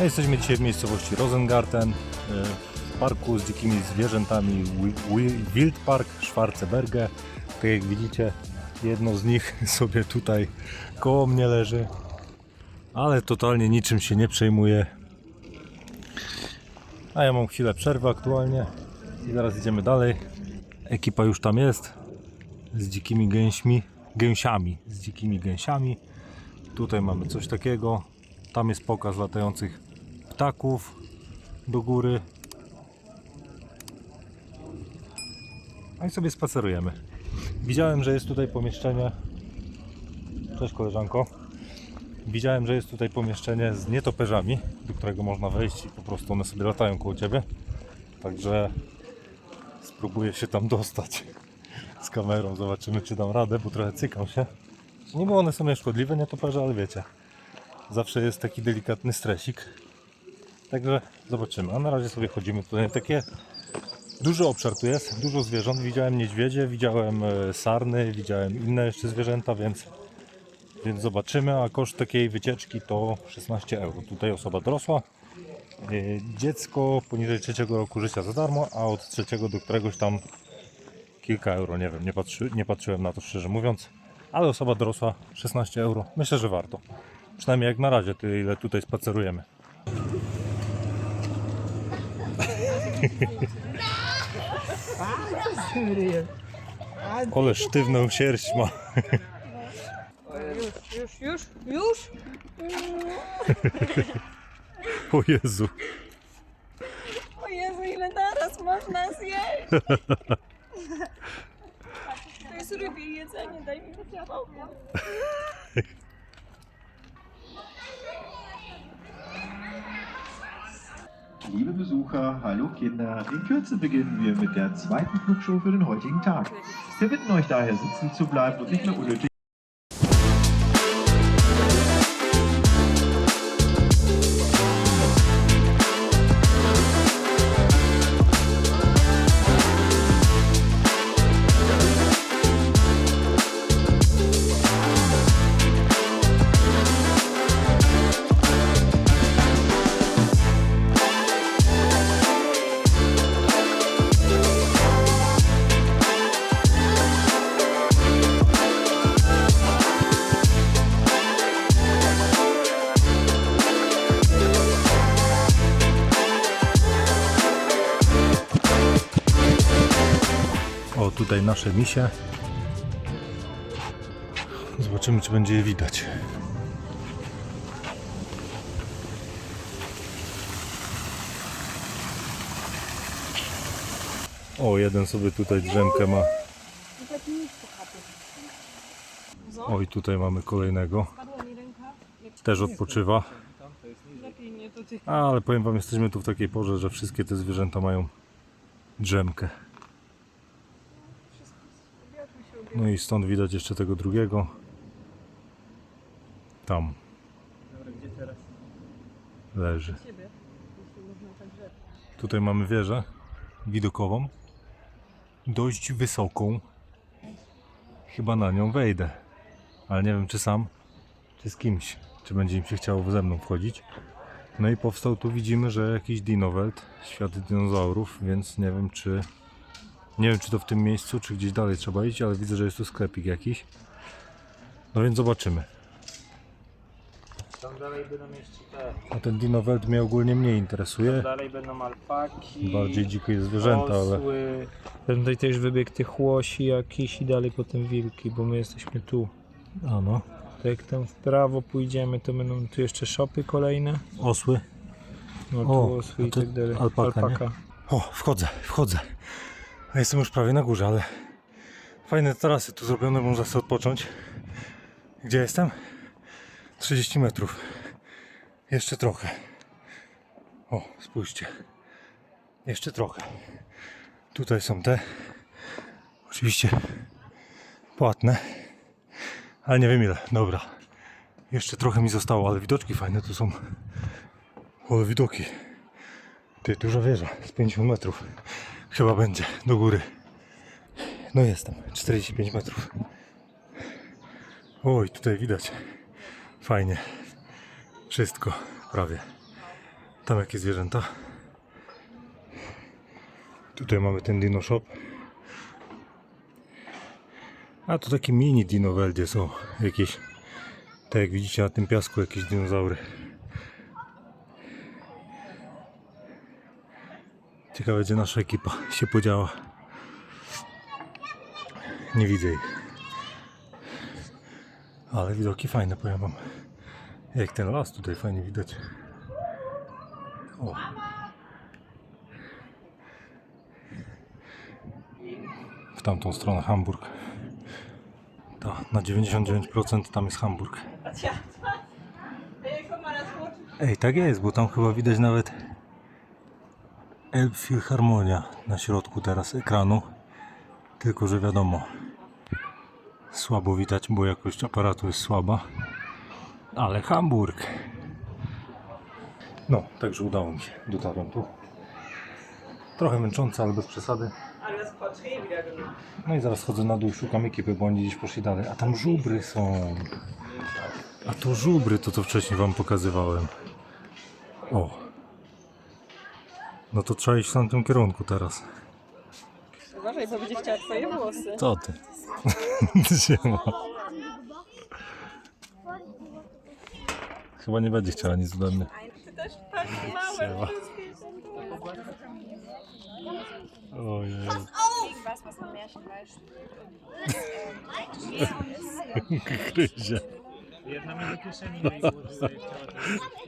No, jesteśmy dzisiaj w miejscowości Rosengarten, y, w parku z dzikimi zwierzętami Wi- Wi- Wildpark Schwarzenberge. Tak jak widzicie, jedno z nich sobie tutaj koło mnie leży, ale totalnie niczym się nie przejmuje. A ja mam chwilę przerwy aktualnie i zaraz idziemy dalej. Ekipa już tam jest z dzikimi gęśmi, gęsiami, z dzikimi gęsiami. Tutaj mamy coś takiego. Tam jest pokaz latających ptaków do góry. A i sobie spacerujemy. Widziałem, że jest tutaj pomieszczenie. Cześć koleżanko. Widziałem, że jest tutaj pomieszczenie z nietoperzami, do którego można wejść i po prostu one sobie latają koło ciebie. Także spróbuję się tam dostać z kamerą. Zobaczymy, czy dam radę, bo trochę cykam się. Niby one są nieszkodliwe, nietoperze, ale wiecie, zawsze jest taki delikatny stresik. Także zobaczymy. A na razie sobie chodzimy tutaj. Takie duży obszar tu jest, dużo zwierząt. Widziałem niedźwiedzie, widziałem e, sarny, widziałem inne jeszcze zwierzęta, więc, więc zobaczymy. A koszt takiej wycieczki to 16 euro. Tutaj osoba dorosła. e, Dziecko poniżej trzeciego roku życia za darmo, a od trzeciego do któregoś tam kilka euro, nie wiem, nie, patrzy, nie patrzyłem na to szczerze mówiąc, ale osoba dorosła 16 euro, myślę, że warto. Przynajmniej jak na razie, tyle tutaj spacerujemy. Ale sztywną sierść ma. Już, już, już? O Jezu. O Jezu, ile naraz można zjeść? To jest rybie jedzenie, daj mi to Liebe Besucher, hallo Kinder. In Kürze beginnen wir mit der zweiten Flugshow für den heutigen Tag. Wir bitten euch daher sitzen zu bleiben und nicht mehr unnötig nasze misie. Zobaczymy, czy będzie je widać. O, jeden sobie tutaj drzemkę ma. O, i tutaj mamy kolejnego. Też odpoczywa. Ale powiem wam, jesteśmy tu w takiej porze, że wszystkie te zwierzęta mają drzemkę. No i stąd widać jeszcze tego drugiego. Tam. Leży. Ciebie. Jeśli można tak. Tutaj mamy wieżę widokową. Dość wysoką. Chyba na nią wejdę. Ale nie wiem czy sam, czy z kimś. Czy będzie im się chciało ze mną wchodzić. No i powstał tu widzimy, że jakiś dinowelt, świat dinozaurów, więc nie wiem czy nie wiem czy to w tym miejscu, czy gdzieś dalej trzeba iść, ale widzę, że jest tu sklepik jakiś. No więc zobaczymy. Tam dalej będą jeszcze te. A ten dinowelt mnie ogólnie mniej interesuje. Dalej będą alpaki. Bardziej dzikie zwierzęta, ale osły. Tutaj też wybieg tych łosi jakiś i dalej potem wilki, bo my jesteśmy tu. a no, Tak jak tam w prawo pójdziemy, to będą tu jeszcze szopy kolejne. osły. No O, tu osły a i to tak dalej. alpaka, nie? O, wchodzę, wchodzę. A jestem już prawie na górze, ale fajne tarasy tu zrobione, można sobie odpocząć. Gdzie jestem? 30 metrów. Jeszcze trochę. O, spójrzcie. Jeszcze trochę. Tutaj są te. Oczywiście płatne. Ale nie wiem ile. Dobra. Jeszcze trochę mi zostało, ale widoczki fajne tu są. O, widoki. Ty, duża wieża, z 50 metrów. Chyba będzie, do góry. No jestem, 45 metrów. Oj, tutaj widać. Fajnie. Wszystko, prawie. Tam jakie zwierzęta. Tutaj mamy ten dino shop. A to takie mini dinoweldzie są jakieś. Tak jak widzicie na tym piasku jakieś dinozaury. Ciekawe gdzie nasza ekipa się podziała. Nie widzę ich. Ale widoki fajne powiem wam. Jak ten las tutaj fajnie widać. O. W tamtą stronę Hamburg. Ta, na 99% tam jest Hamburg. Ej, tak jest, bo tam chyba widać nawet Elbphilharmonia na środku teraz ekranu. Tylko, że wiadomo, słabo widać, bo jakość aparatu jest słaba. Ale Hamburg. No, także udało mi się. Dotarłem tu. Trochę męczące, ale bez przesady. No i zaraz chodzę na dół, szukam ekipy, bo oni gdzieś poszli dalej. A tam żubry są. A to żubry, to co wcześniej wam pokazywałem. O. No to trzeba iść w tamtym kierunku teraz. Uważaj, bo będzie chciała twoje włosy. Co ty? Siema. Chyba nie będzie chciała nic ode mnie. Ty też tak małe. Ojej. was, was ein Märchen weißt. Gryzie.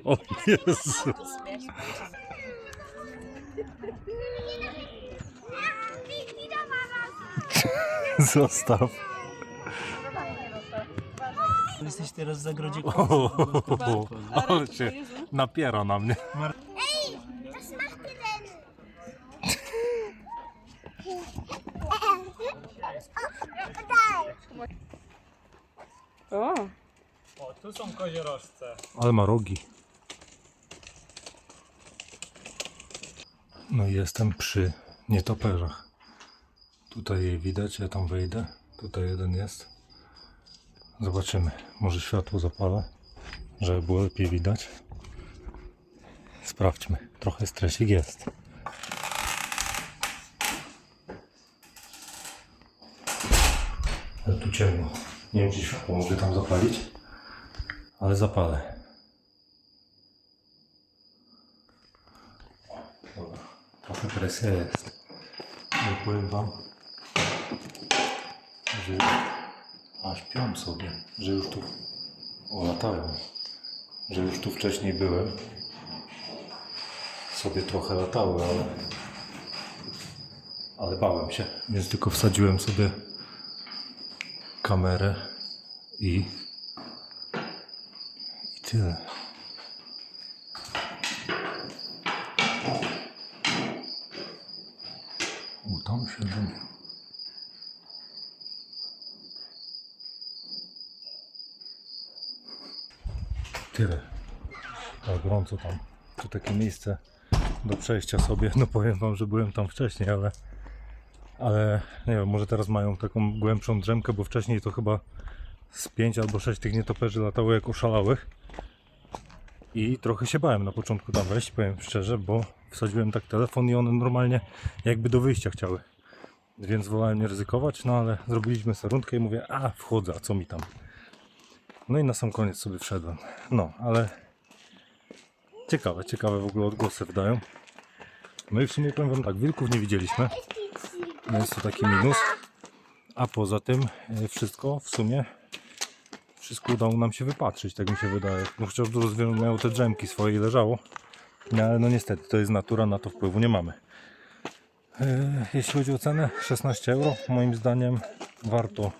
O Jezus. Zostaw. Jesteś teraz w zagrodzie O, ale się napiera na mnie. O, O, tu są koziorożce. Ale ma rogi. No i jestem przy nietoperzach. Tutaj je widać, ja tam wejdę. Tutaj jeden jest. Zobaczymy. Może światło zapalę, żeby było lepiej widać. Sprawdźmy. Trochę stresik jest. Ale tu ciemno. Nie wiem, czy światło mogę tam zapalić, ale zapalę. Dobra, trochę presja jest. Wam, że a śpią sobie, że już tu latają, że już tu wcześniej byłem. Sobie trochę latały, ale ale bałem się, więc tylko wsadziłem sobie kamerę i i tyle. O, tam siedzą. Tyle. Tak, gorąco tam. To takie miejsce do przejścia sobie. No powiem wam, że byłem tam wcześniej, ale ale nie wiem, może teraz mają taką głębszą drzemkę, bo wcześniej to chyba z 5 albo 6 tych nietoperzy latało jak oszalałych. I trochę się bałem na początku tam wejść, powiem szczerze, bo wsadziłem tak telefon i one normalnie jakby do wyjścia chciały. Więc wolałem nie ryzykować, no ale zrobiliśmy sobie rundkę i mówię, a wchodzę, a co mi tam. No i na sam koniec sobie wszedłem. No, ale ciekawe, ciekawe w ogóle odgłosy wydają. No i w sumie powiem wam tak, wilków nie widzieliśmy. No jest to taki minus. A poza tym e, wszystko w sumie wszystko udało nam się wypatrzyć, tak mi się wydaje. No chociaż dużo zwierząt miało te drzemki swoje i leżało. No ale no niestety to jest natura, na to wpływu nie mamy. E, Jeśli chodzi o cenę, 16 euro. Moim zdaniem warto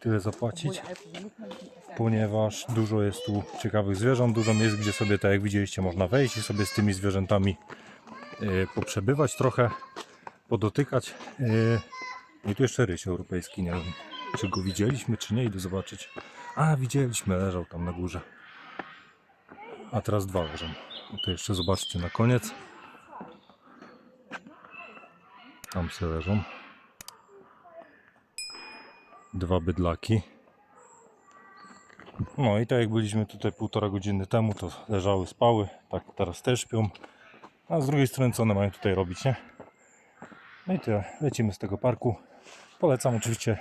tyle zapłacić, ponieważ dużo jest tu ciekawych zwierząt, dużo miejsc, gdzie sobie, tak jak widzieliście, można wejść i sobie z tymi zwierzętami e, poprzebywać trochę, podotykać. E, I tu jeszcze ryś europejski, nie wiem, czy go widzieliśmy, czy nie, idę zobaczyć. A, widzieliśmy, leżał tam na górze. A teraz dwa leżą. To jeszcze zobaczcie na koniec. Tam se leżą. Dwa bydlaki. No i tak jak byliśmy tutaj półtora godziny temu, to leżały, spały, tak teraz też śpią. A z drugiej strony co one mają tutaj robić, nie? No i tyle, lecimy z tego parku. Polecam oczywiście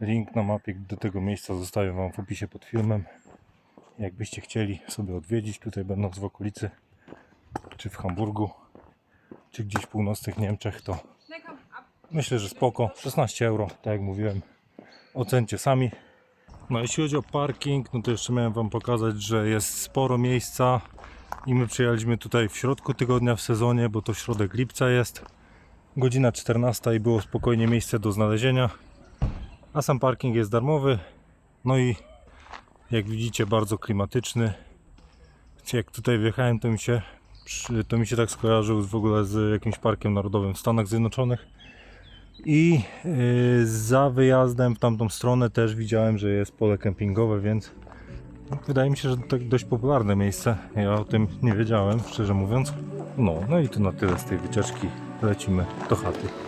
link na mapie do tego miejsca zostawię Wam w opisie pod filmem. Jakbyście chcieli sobie odwiedzić, tutaj będąc w okolicy, czy w Hamburgu, czy gdzieś w północnych Niemczech, to myślę, że spoko. 16 euro, tak jak mówiłem. Ocencie sami. No jeśli chodzi o parking, no to jeszcze miałem Wam pokazać, że jest sporo miejsca i my przyjechaliśmy tutaj w środku tygodnia w sezonie, bo to środek lipca jest. Godzina 14 i było spokojnie miejsce do znalezienia. A sam parking jest darmowy. No i jak widzicie bardzo klimatyczny. Jak tutaj wjechałem to mi się, to mi się tak skojarzył w ogóle z jakimś parkiem narodowym w Stanach Zjednoczonych. I yy, za wyjazdem w tamtą stronę też widziałem, że jest pole kempingowe, więc wydaje mi się, że to dość popularne miejsce. Ja o tym nie wiedziałem, szczerze mówiąc. No, no i to na tyle z tej wycieczki. Lecimy do chaty.